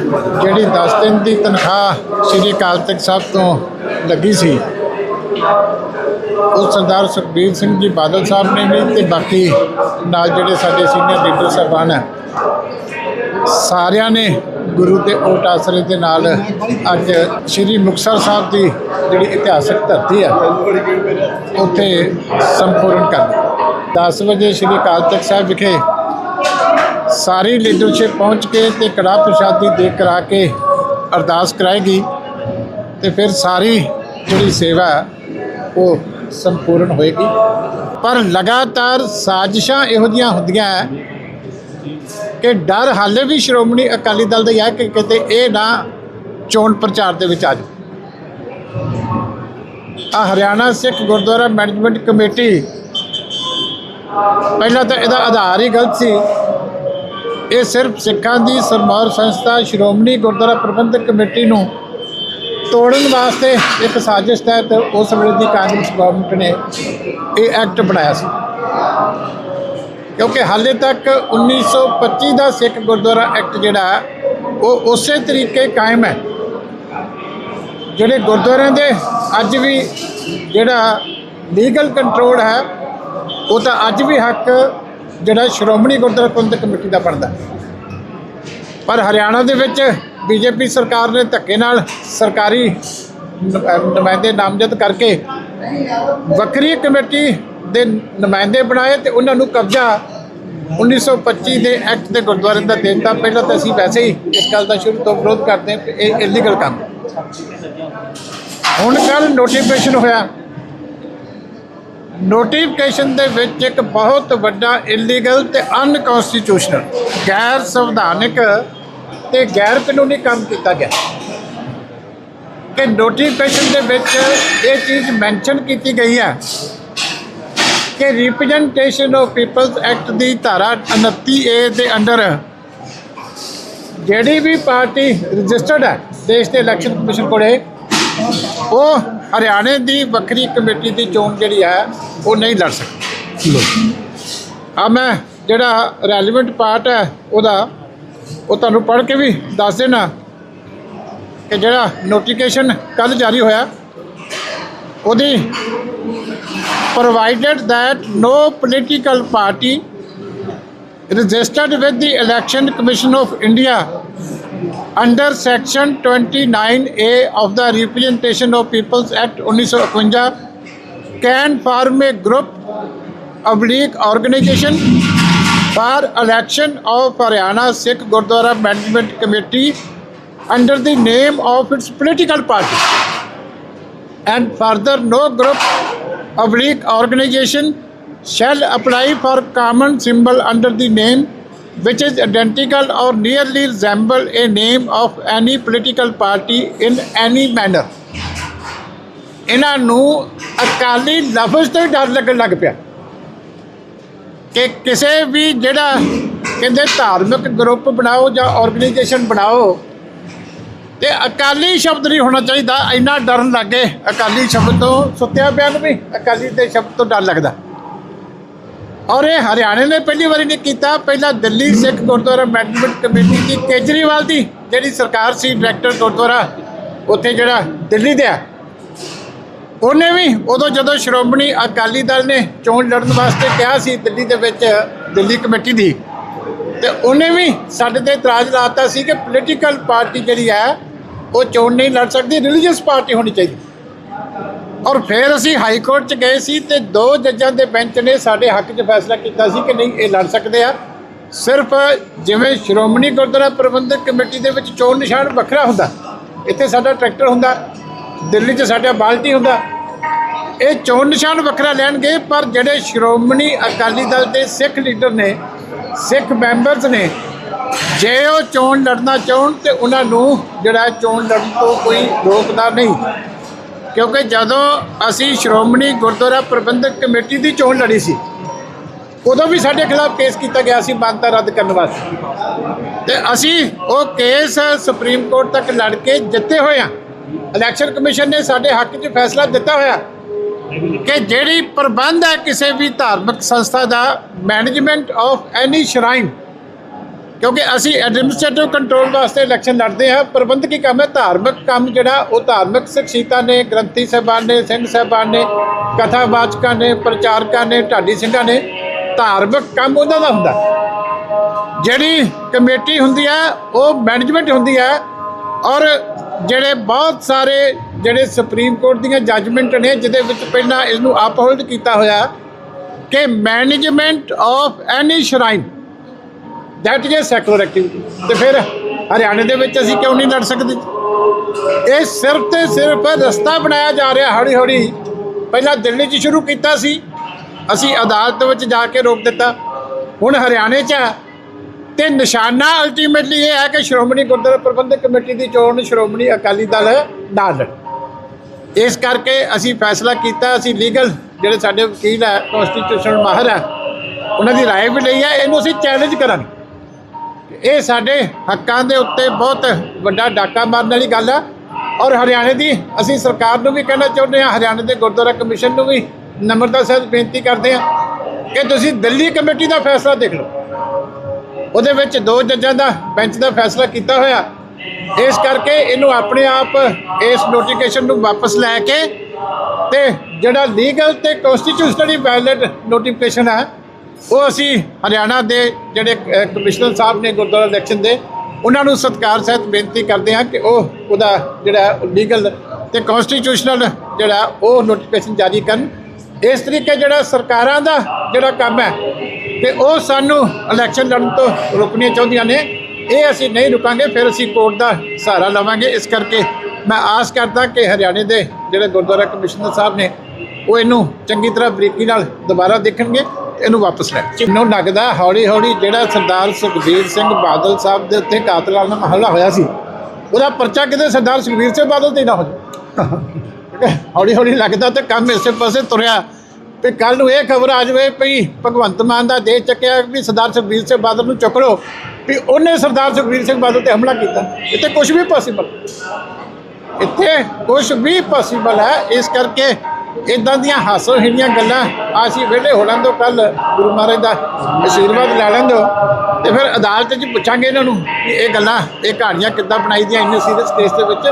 ਜਿਹੜੀ 10 ਦਿਨ ਦੀ ਤਨਖਾਹ ਸ੍ਰੀ ਅਕਾਲ ਤਖਤ ਸਾਹਿਬ ਤੋਂ ਲੱਗੀ ਸੀ, ਉਹ ਸਰਦਾਰ ਸੁਖਬੀਰ ਸਿੰਘ ਜੀ ਬਾਦਲ ਸਾਹਿਬ ਨੇ ਵੀ ਤੇ ਬਾਕੀ ਨਾਲ ਜਿਹੜੇ ਸਾਡੇ ਸੀਨੀਅਰ ਲੀਡਰ ਸਾਹਿਬਾਨ ਹੈ, ਸਾਰਿਆਂ ਨੇ ਗੁਰੂ ਦੇ ਓਟ ਆਸਰੇ ਦੇ ਨਾਲ ਅੱਜ ਸ੍ਰੀ ਮੁਕਤਸਰ ਸਾਹਿਬ ਦੀ ਜਿਹੜੀ ਇਤਿਹਾਸਕ ਧਰਤੀ ਹੈ, ਉੱਥੇ ਸੰਪੂਰਨ ਕਰ 10 ਵਜੇ ਸ੍ਰੀ ਅਕਾਲ ਤਖਤ ਸਾਹਿਬ ਵਿਖੇ ਸਾਰੀ ਲੀਡਰਸ਼ਿਪ ਪਹੁੰਚ ਕੇ ਤੇ ਕੜਾ ਪ੍ਰਸ਼ਾਦੀ ਦੇ ਕਰਾ ਕੇ ਅਰਦਾਸ ਕਰਾਏਗੀ ਤੇ ਫਿਰ ਸਾਰੀ ਜਿਹੜੀ ਸੇਵਾ ਉਹ ਸੰਪੂਰਨ ਹੋਏਗੀ। ਪਰ ਲਗਾਤਾਰ ਸਾਜ਼ਿਸ਼ਾਂ ਇਹੋ ਜਿਹੀਆਂ ਹੁੰਦੀਆਂ ਹੈ ਕਿ ਡਰ ਹਾਲੇ ਵੀ ਸ਼੍ਰੋਮਣੀ ਅਕਾਲੀ ਦਲ ਦਾ ਹੀ ਹੈ ਕਿ ਕਿਤੇ ਇਹ ਨਾ ਚੋਣ ਪ੍ਰਚਾਰ ਦੇ ਵਿੱਚ ਆ ਜਾਵੇ। ਆ ਹਰਿਆਣਾ ਸਿੱਖ ਗੁਰਦੁਆਰਾ ਮੈਨੇਜਮੈਂਟ ਕਮੇਟੀ, ਪਹਿਲਾਂ ਤਾਂ ਇਹਦਾ ਆਧਾਰ ਹੀ ਗਲਤ ਸੀ। ਇਹ ਸਿਰਫ ਸਿੱਖਾਂ ਦੀ ਸਰਮੌਰ ਸੰਸਥਾ ਸ਼੍ਰੋਮਣੀ ਗੁਰਦੁਆਰਾ ਪ੍ਰਬੰਧਕ ਕਮੇਟੀ ਨੂੰ ਤੋੜਨ ਵਾਸਤੇ ਇੱਕ ਸਾਜ਼ਿਸ਼ ਤਹਿਤ ਉਸ ਵੇਲੇ ਦੀ ਕਾਂਗਰਸ ਗਵਰਨਮੈਂਟ ਨੇ ਇਹ ਐਕਟ ਬਣਾਇਆ ਸੀ। ਕਿਉਂਕਿ ਹਾਲੇ ਤੱਕ 1925 ਦਾ ਸਿੱਖ ਗੁਰਦੁਆਰਾ ਐਕਟ ਜਿਹੜਾ ਹੈ, ਉਹ ਉਸੇ ਤਰੀਕੇ ਕਾਇਮ ਹੈ। ਜਿਹੜੇ ਗੁਰਦੁਆਰਿਆਂ ਦੇ ਅੱਜ ਵੀ ਜਿਹੜਾ ਲੀਗਲ ਕੰਟਰੋਲ ਹੈ ਉਹ ਤਾਂ ਅੱਜ ਵੀ ਹੱਕ ਜਿਹੜਾ ਸ਼੍ਰੋਮਣੀ ਗੁਰਦੁਆਰਾ ਪ੍ਰਬੰਧਕ ਕਮੇਟੀ ਦਾ ਬਣਦਾ। ਪਰ ਹਰਿਆਣਾ ਦੇ ਵਿੱਚ ਬੀਜੇਪੀ ਸਰਕਾਰ ਨੇ ਧੱਕੇ ਨਾਲ ਸਰਕਾਰੀ ਨੁਮਾਇੰਦੇ ਨਾਮਜ਼ਦ ਕਰਕੇ ਵੱਖਰੀ ਕਮੇਟੀ ਦੇ ਨੁਮਾਇੰਦੇ ਬਣਾਏ ਤੇ ਉਹਨਾਂ ਨੂੰ ਕਬਜ਼ਾ 1925 ਦੇ ਐਕਟ ਦੇ ਗੁਰਦੁਆਰੇ ਦਾ ਦੇ ਦਿੱਤਾ ਪਹਿਲਾਂ ਤਾਂ ਅਸੀਂ ਵੈਸੇ ਹੀ ਇਸ ਗੱਲ ਦਾ ਸ਼ੁਰੂ ਤੋਂ ਵਿਰੋਧ ਕਰਦੇ ਹਾਂ ਇਹ ਇਲੀਗਲ ਕੰਮ। ਹੁਣ ਕੱਲ ਨੋਟੀਫਿਕੇਸ਼ਨ ਹੋਇਆ। ਨੋਟੀਫਿਕੇਸ਼ਨ ਦੇ ਵਿੱਚ ਇੱਕ ਬਹੁਤ ਵੱਡਾ ਇਲੀਗਲ ਤੇ ਅਨਕਨਸਟੀਟਿਊਸ਼ਨਲ ਗੈਰ ਸੰਵਿਧਾਨਿਕ ਤੇ ਗੈਰ ਕਾਨੂੰਨੀ ਕੰਮ ਕੀਤਾ ਗਿਆ। ਕਿ ਨੋਟੀਫਿਕੇਸ਼ਨ ਦੇ ਵਿੱਚ ਇਹ ਚੀਜ਼ ਮੈਂਸ਼ਨ ਕੀਤੀ ਗਈ ਹੈ ਕਿ ਰਿਪਰੈਜ਼ੈਂਟੇਸ਼ਨ ਆਫ ਪੀਪਲਸ ਐਕਟ ਦੀ ਧਾਰਾ 29 ਏ ਦੇ ਅੰਡਰ ਜਿਹੜੀ ਵੀ ਪਾਰਟੀ ਰਜਿਸਟਰਡ ਹੈ, ਦੇਸ਼ ਦੇ ਇਲੈਕਸ਼ਨ ਕਮਿਸ਼ਨ ਕੋਲੇ, ਉਹ ਹਰਿਆਣੇ ਦੀ ਵੱਖਰੀ ਕਮੇਟੀ ਦੀ ਚੋਣ ਜਿਹੜੀ ਹੈ ਉਹ ਨਹੀਂ ਲੜ ਸਕਦੀ। ਆ ਮੈਂ ਜਿਹੜਾ ਰੈਲੇਵੈਂਟ ਪਾਰਟ ਹੈ ਉਹਦਾ ਉਹ ਤੁਹਾਨੂੰ ਪੜ੍ਹ ਕੇ ਵੀ ਦੱਸ ਦੇਣਾ ਕਿ ਜਿਹੜਾ ਨੋਟੀਫਿਕੇਸ਼ਨ ਕੱਲ ਜਾਰੀ ਹੋਇਆ ਉਹਦੀ provided that no political party registered with the election commission of india under section 29a of the representation of peoples act 1951 can form a group oblique organization for election of haryana sikh gurdwara management committee under the name of its political party. And further no group oblique organization shall apply for common symbol under the name which is identical or nearly resemble a name of any political party in any manner. ਇਹਨਾਂ ਨੂੰ ਅਕਾਲੀ ਲਫ਼ਜ਼ ਤੋਂ ਹੀ ਡਰ ਲੱਗਣ ਲੱਗ ਪਿਆ ਕਿ ਕਿਸੇ ਵੀ ਜਿਹੜਾ ਕਹਿੰਦੇ ਧਾਰਮਿਕ ਗਰੁੱਪ ਬਣਾਓ ਜਾਂ ਆਰਗੇਨਾਈਜੇਸ਼ਨ ਬਣਾਓ ਤੇ ਅਕਾਲੀ ਸ਼ਬਦ ਨਹੀਂ ਹੋਣਾ ਚਾਹੀਦਾ, ਇੰਨਾ ਡਰਨ ਲੱਗੇ ਅਕਾਲੀ ਸ਼ਬਦ ਤੋਂ ਸੁੱਤਿਆ ਪਿਆ ਨੂੰ ਵੀ ਅਕਾਲੀ ਦੇ ਸ਼ਬਦ ਤੋਂ ਡਰ ਲੱਗਦਾ। ਔਰ ਇਹ ਹਰਿਆਣੇ ਨੇ ਪਹਿਲੀ ਵਾਰੀ ਨਹੀਂ ਕੀਤਾ। ਪਹਿਲਾਂ ਦਿੱਲੀ ਸਿੱਖ ਗੁਰਦੁਆਰਾ ਮੈਨੇਜਮੈਂਟ ਕਮੇਟੀ ਦੀ ਕੇਜਰੀਵਾਲ ਦੀ ਜਿਹੜੀ ਸਰਕਾਰ ਸੀ, ਡਾਇਰੈਕਟਰ ਗੁਰਦੁਆਰਾ, ਉੱਥੇ ਜਿਹੜਾ ਦਿੱਲੀ ਦੇ ਆ। ਉਹਨੇ ਵੀ ਉਦੋਂ ਜਦੋਂ ਸ਼੍ਰੋਮਣੀ ਅਕਾਲੀ ਦਲ ਨੇ ਚੋਣ ਲੜਨ ਵਾਸਤੇ ਕਿਹਾ ਸੀ ਦਿੱਲੀ ਦੇ ਵਿੱਚ ਦਿੱਲੀ ਕਮੇਟੀ ਦੀ, ਤੇ ਉਹਨੇ ਵੀ ਸਾਡੇ ਤੇ ਇਤਰਾਜ਼ ਲਾਤਾ ਸੀ ਕਿ ਪੋਲੀਟੀਕਲ ਪਾਰਟੀ ਜਿਹੜੀ ਹੈ, ਉਹ ਚੋਣ ਨਹੀਂ ਲੜ ਸਕਦੀ ਰਿਲੀਜੀਅਸ ਪਾਰਟੀ ਹੋਣੀ ਚਾਹੀਦੀ। ਔਰ ਫਿਰ ਅਸੀਂ ਹਾਈ ਕੋਰਟ 'ਚ ਗਏ ਸੀ ਤੇ ਦੋ ਜੱਜਾਂ ਦੇ ਬੈਂਚ ਨੇ ਸਾਡੇ ਹੱਕ 'ਚ ਫੈਸਲਾ ਕੀਤਾ ਸੀ ਕਿ ਨਹੀਂ, ਇਹ ਲੜ ਸਕਦੇ ਆ। ਸਿਰਫ ਜਿਵੇਂ ਸ਼੍ਰੋਮਣੀ ਗੁਰਦੁਆਰਾ ਪ੍ਰਬੰਧਕ ਕਮੇਟੀ ਦੇ ਵਿੱਚ ਚੋਣ ਨਿਸ਼ਾਨ ਵੱਖਰਾ ਹੁੰਦਾ, ਇੱਥੇ ਸਾਡਾ ਟਰੈਕਟਰ ਹੁੰਦਾ, ਦਿੱਲੀ 'ਚ ਸਾਡਾ ਬਾਲਟੀ ਹੁੰਦਾ। ਇਹ ਚੋਣ ਨਿਸ਼ਾਨ ਵੱਖਰਾ ਲੈਣਗੇ, ਪਰ ਜਿਹੜੇ ਸ਼੍ਰੋਮਣੀ ਅਕਾਲੀ ਦਲ ਦੇ ਸਿੱਖ ਲੀਡਰ ਨੇ, ਸਿੱਖ ਮੈਂਬਰਸ ਨੇ, ਜੇ ਉਹ ਚੋਣ ਲੜਨਾ ਚਾਹਣ ਤੇ ਉਹਨਾਂ ਨੂੰ ਜਿਹੜਾ ਚੋਣ ਲੜਨ ਤੋਂ ਕੋਈ ਰੋਕਦਾ ਨਹੀਂ। ਕਿਉਂਕਿ ਜਦੋਂ ਅਸੀਂ ਸ਼੍ਰੋਮਣੀ ਗੁਰਦੁਆਰਾ ਪ੍ਰਬੰਧਕ ਕਮੇਟੀ ਦੀ ਚੋਣ ਲੜੀ ਸੀ, ਉਦੋਂ ਵੀ ਸਾਡੇ ਖਿਲਾਫ ਕੇਸ ਕੀਤਾ ਗਿਆ ਸੀ, ਮਾਨਤਾ ਰੱਦ ਕਰਨ ਵਾਸਤੇ। ਤੇ ਅਸੀਂ ਉਹ ਕੇਸ ਸੁਪਰੀਮ ਕੋਰਟ ਤੱਕ ਲੜ ਕੇ ਜਿੱਤੇ ਹੋਏ ਆ ਇਲੈਕਸ਼ਨ ਕਮਿਸ਼ਨ ਨੇ ਸਾਡੇ ਹੱਕ 'ਚ ਫੈਸਲਾ ਦਿੱਤਾ ਹੋਇਆ। ਕਿ ਜਿਹੜੀ ਪ੍ਰਬੰਧ ਹੈ ਕਿਸੇ ਵੀ ਧਾਰਮਿਕ ਸੰਸਥਾ ਦਾ ਮੈਨੇਜਮੈਂਟ ਆਫ ਐਨੀ ਸ਼ਰਾਈਨ ਕਿਉਂਕਿ ਅਸੀਂ ਐਡਮਿਨਿਸਟ੍ਰੇਟਿਵ ਕੰਟਰੋਲ ਵਾਸਤੇ ਇਲੈਕਸ਼ਨ ਲੜਦੇ ਹਾਂ, ਪ੍ਰਬੰਧਕੀ ਕੰਮ ਹੈ, ਧਾਰਮਿਕ ਕੰਮ ਜਿਹੜਾ, ਉਹ ਧਾਰਮਿਕ ਸ਼ਖਸੀਅਤਾਂ ਨੇ, ਗ੍ਰੰਥੀ ਸਾਹਿਬਾਨ ਨੇ, ਸਿੰਘ ਸਾਹਿਬਾਨ ਨੇ ਕਥਾਵਾਚਕਾਂ ਨੇ, ਪ੍ਰਚਾਰਕਾਂ ਨੇ, ਢਾਡੀ ਸਿੰਘਾਂ ਨੇ, ਧਾਰਮਿਕ ਕੰਮ ਉਹਨਾਂ ਦਾ ਹੁੰਦਾ। ਜਿਹੜੀ ਕਮੇਟੀ ਹੁੰਦੀ ਹੈ, ਉਹ ਮੈਨੇਜਮੈਂਟ ਹੁੰਦੀ ਹੈ ਔਰ ਜਿਹੜੇ ਬਹੁਤ ਸਾਰੇ ਜਿਹੜੇ ਸੁਪਰੀਮ ਕੋਰਟ ਦੀਆਂ ਜੱਜਮੈਂਟ ਨੇ, ਜਿਹਦੇ ਵਿੱਚ ਪਹਿਲਾਂ ਇਸ ਨੂੰ ਅਪਹੋਲਡ ਕੀਤਾ ਹੋਇਆ ਕਿ management of any shrine that is secular activity ਤੇ ਫਿਰ ਹਰਿਆਣੇ ਦੇ ਵਿੱਚ ਅਸੀਂ ਕਿਉਂ ਨਹੀਂ ਲੜ ਸਕਦੇ ਇਹ ਸਿਰਫ ਤੇ ਸਿਰਫ ਰਸਤਾ ਬਣਾਇਆ ਜਾ ਰਿਹਾ ਹੌਲੀ ਹੌਲੀ ਪਹਿਲਾਂ ਦਿੱਲੀ 'ਚ ਸ਼ੁਰੂ ਕੀਤਾ ਸੀ ਅਸੀਂ ਅਦਾਲਤ ਵਿੱਚ ਜਾ ਕੇ ਰੋਕ ਦਿੱਤਾ ਹੁਣ ਹਰਿਆਣੇ 'ਚ ਹੈ ਤੇ ਨਿਸ਼ਾਨਾ ਅਲਟੀਮੇਟਲੀ ਇਹ ਹੈ ਕਿ ਸ਼੍ਰੋਮਣੀ ਗੁਰਦੁਆਰਾ ਪ੍ਰਬੰਧਕ ਕਮੇਟੀ ਦੀ ਚੋਣ ਸ਼੍ਰੋਮਣੀ ਅਕਾਲੀ ਦਲ ਨਾ ਲੜੇ ਇਸ ਕਰਕੇ ਅਸੀਂ ਫੈਸਲਾ ਕੀਤਾ ਅਸੀਂ ਲੀਗਲ ਜਿਹੜੇ ਸਾਡੇ ਵਕੀਲ ਹੈ ਕਨਸਟੀਟਿਊਸ਼ਨਲ ਮਾਹਰ ਹੈ ਉਹਨਾਂ ਦੀ رائے ਵੀ ਲਈ ਹੈ ਇਹਨੂੰ ਅਸੀਂ ਚੈਲੰਜ ਕਰਾਂਗੇ ਇਹ ਸਾਡੇ ਹੱਕਾਂ ਦੇ ਉੱਤੇ ਬਹੁਤ ਵੱਡਾ ਡਾਕਾ ਮਾਰਨ ਵਾਲੀ ਗੱਲ ਹੈ ਔਰ ਹਰਿਆਣੇ ਦੀ ਅਸੀਂ ਸਰਕਾਰ ਨੂੰ ਵੀ ਕਹਿਣਾ ਚਾਹੁੰਦੇ ਹਾਂ, ਹਰਿਆਣੇ ਦੇ ਗੁਰਦੁਆਰਾ ਕਮਿਸ਼ਨ ਨੂੰ ਵੀ ਨਮਰਤਾ ਸਹਿਤ ਬੇਨਤੀ ਕਰਦੇ ਹਾਂ ਕਿ ਤੁਸੀਂ ਦਿੱਲੀ ਕਮੇਟੀ ਦਾ ਫੈਸਲਾ ਦੇਖ ਲਓ। ਉਹਦੇ ਵਿੱਚ ਦੋ ਜੱਜਾਂ ਦਾ ਬੈਂਚ ਦਾ ਫੈਸਲਾ ਕੀਤਾ ਹੋਇਆ। ਇਸ ਕਰਕੇ ਇਹਨੂੰ ਆਪਣੇ ਆਪ ਇਸ ਨੋਟੀਫਿਕੇਸ਼ਨ ਨੂੰ ਵਾਪਸ ਲੈ ਕੇ ਤੇ ਜਿਹੜਾ ਲੀਗਲ ਤੇ ਕਨਸਟੀਟਿਊਸ਼ਨਲੀ ਵੈਲਿਡ ਨੋਟੀਫਿਕੇਸ਼ਨ ਹੈ ਉਹ ਅਸੀਂ ਹਰਿਆਣਾ ਦੇ ਜਿਹੜੇ ਅਹ, ਕਮਿਸ਼ਨਰ ਸਾਹਿਬ ਨੇ ਗੁਰਦੁਆਰਾ ਇਲੈਕਸ਼ਨ ਦੇ ਉਹਨਾਂ ਨੂੰ ਸਤਿਕਾਰ ਸਹਿਤ ਬੇਨਤੀ ਕਰਦੇ ਹਾਂ ਕਿ ਉਹ ਉਹਦਾ ਜਿਹੜਾ ਲੀਗਲ ਤੇ ਕਨਸਟੀਟਿਊਸ਼ਨਲ ਜਿਹੜਾ ਉਹ ਨੋਟੀਫਿਕੇਸ਼ਨ ਜਾਰੀ ਕਰਨ। ਇਸ ਤਰੀਕੇ ਜਿਹੜਾ ਸਰਕਾਰਾਂ ਦਾ ਜਿਹੜਾ ਕੰਮ ਹੈ ਤੇ ਉਹ ਸਾਨੂੰ ਇਲੈਕਸ਼ਨ ਲੜਨ ਤੋਂ ਰੋਕਣੀਆਂ ਚਾਹੁੰਦੀਆਂ ਨੇ। ਇਹ ਅਸੀਂ ਨਹੀਂ ਰੁਕਾਂਗੇ ਫਿਰ ਅਸੀਂ ਕੋਰਟ ਦਾ ਸਹਾਰਾ ਲਵਾਂਗੇ। ਇਸ ਕਰਕੇ ਮੈਂ ਆਸ ਕਰਦਾ ਕਿ ਹਰਿਆਣੇ ਦੇ ਜਿਹੜੇ ਗੁਰਦੁਆਰਾ ਕਮਿਸ਼ਨਰ ਸਾਹਿਬ ਨੇ ਉਹ ਇਹਨੂੰ ਚੰਗੀ ਤਰ੍ਹਾਂ ਬਰੀਕੀ ਨਾਲ ਦੁਬਾਰਾ ਦੇਖਣਗੇ। ਇਹਨੂੰ ਵਾਪਸ ਲੈ ਮੈਨੂੰ ਲੱਗਦਾ ਹੌਲੀ ਹੌਲੀ ਜਿਹੜਾ ਸਰਦਾਰ ਸੁਖਬੀਰ ਸਿੰਘ ਬਾਦਲ ਸਾਹਿਬ ਦੇ ਉੱਤੇ ਕਾਤਲਾਨਾ ਹਮਲਾ ਹੋਇਆ ਸੀ, ਉਹਦਾ ਪਰਚਾ ਕਿਤੇ ਸਰਦਾਰ ਸੁਖਬੀਰ ਸਿੰਘ ਬਾਦਲ ਤੇ ਹੀ ਨਾ ਹੋ ਜਾਵੇ। ਹੌਲੀ ਹੌਲੀ ਲੱਗਦਾ ਤੇ ਕੰਮ ਇਸੇ ਪਾਸੇ ਤੁਰਿਆ। ਵੀ ਕੱਲ ਨੂੰ ਇਹ ਖਬਰ ਆ ਜਾਵੇ ਵੀ ਭਗਵੰਤ ਮਾਨ ਦਾ ਦੇ ਚੱਕਿਆ ਵੀ ਸਰਦਾਰ ਸੁਖਬੀਰ ਸਿੰਘ ਬਾਦਲ ਨੂੰ ਚੁੱਕ ਲਓ, ਵੀ ਉਹਨੇ ਸਰਦਾਰ ਸੁਖਬੀਰ ਸਿੰਘ ਬਾਦਲ ਤੇ ਹਮਲਾ ਕੀਤਾ। ਇੱਥੇ ਕੁਝ ਵੀ ਪੋਸੀਬਲ ਇੱਥੇ ਕੁਝ ਵੀ ਪੋਸੀਬਲ ਹੈ। ਇਸ ਕਰਕੇ ਇਦਾਂ ਦੀਆਂ ਹਾਸੋ ਹੀਣੀਆਂ ਗੱਲਾਂ ਅਸੀਂ ਵਿਹਲੇ ਹੋ ਲੈਣ ਤੋਂ ਕੱਲ ਗੁਰੂ ਮਹਾਰਾਜ ਦਾ ਆਸ਼ੀਰਵਾਦ ਲੈ ਲੈਣ ਦਿਓ ਤੇ ਫਿਰ ਅਦਾਲਤ 'ਚ ਪੁੱਛਾਂਗੇ ਇਹਨਾਂ ਨੂੰ ਕਿ ਇਹ ਗੱਲਾਂ, ਇਹ ਕਹਾਣੀਆਂ ਕਿੱਦਾਂ ਬਣਾਈ ਦੀਆਂ ਇੰਨੇ ਸੀਰੀਅਸ ਕੇਸ ਦੇ ਵਿੱਚ।